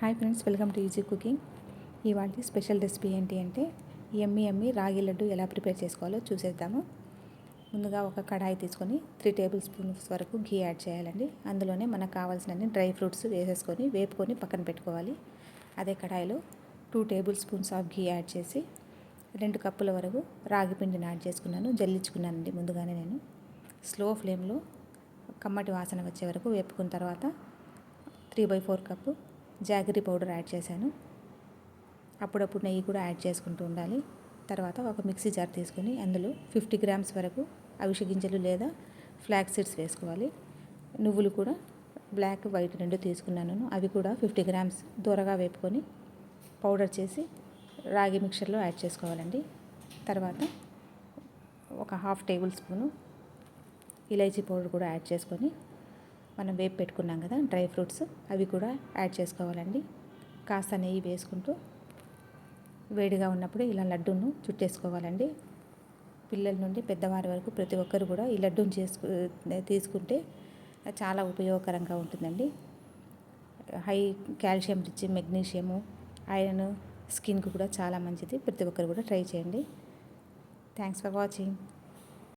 Hi friends welcome to easy cooking. ఇవాళ special recipe ఏంటి అంటే ఎమ్మి ఎమ్మి రాగి లడ్డు ఎలా ప్రిపేర్ చేసుకోవాలో చూసేద్దాము. ముందుగా ఒక కడాయి తీసుకొని త్రీ టేబుల్ స్పూన్స్ వరకు ఘీ యాడ్ చేయాలండి. అందులోనే మనకు కావాల్సిన డ్రై ఫ్రూట్స్ వేసేసుకొని వేపుకొని పక్కన పెట్టుకోవాలి. అదే కడాయిలో two tablespoons of ghee add చేసి రెండు కప్పుల వరకు రాగి పిండిని యాడ్ చేసుకున్నాను. జల్లించుకున్నానండి ముందుగానే నేను. స్లో ఫ్లేమ్లో కమ్మటి వాసన వచ్చే వరకు వేపుకున్న తర్వాత three by four cup jaggery powder add చేశాను. అప్పుడప్పుడు నెయ్యి కూడా యాడ్ చేసుకుంటూ ఉండాలి. తర్వాత ఒక మిక్సీ జార్ తీసుకొని అందులో ఫిఫ్టీ గ్రామ్స్ వరకు అవిష గింజలు లేదా ఫ్లాక్ సీడ్స్ వేసుకోవాలి. నువ్వులు కూడా బ్లాక్ వైట్ రెండు తీసుకున్నాను. అవి కూడా ఫిఫ్టీ గ్రామ్స్ దూరగా వేపుకొని పౌడర్ చేసి రాగి మిక్చర్లో యాడ్ చేసుకోవాలండి. తర్వాత ఒక half tablespoon elaichi powder కూడా యాడ్ చేసుకొని మనం వేపు పెట్టుకున్నాం కదా డ్రై ఫ్రూట్స్ అవి కూడా యాడ్ చేసుకోవాలండి. కాస్త నెయ్యి వేసుకుంటూ వేడిగా ఉన్నప్పుడు ఇలా లడ్డూను చుట్టేసుకోవాలండి. పిల్లల నుండి పెద్దవారి వరకు ప్రతి ఒక్కరు కూడా ఈ లడ్డూను చేసుకు తీసుకుంటే చాలా ఉపయోగకరంగా ఉంటుందండి. High calcium rich magnesium iron స్కిన్కి కూడా చాలా మంచిది. ప్రతి ఒక్కరు కూడా ట్రై చేయండి. Thanks for watching.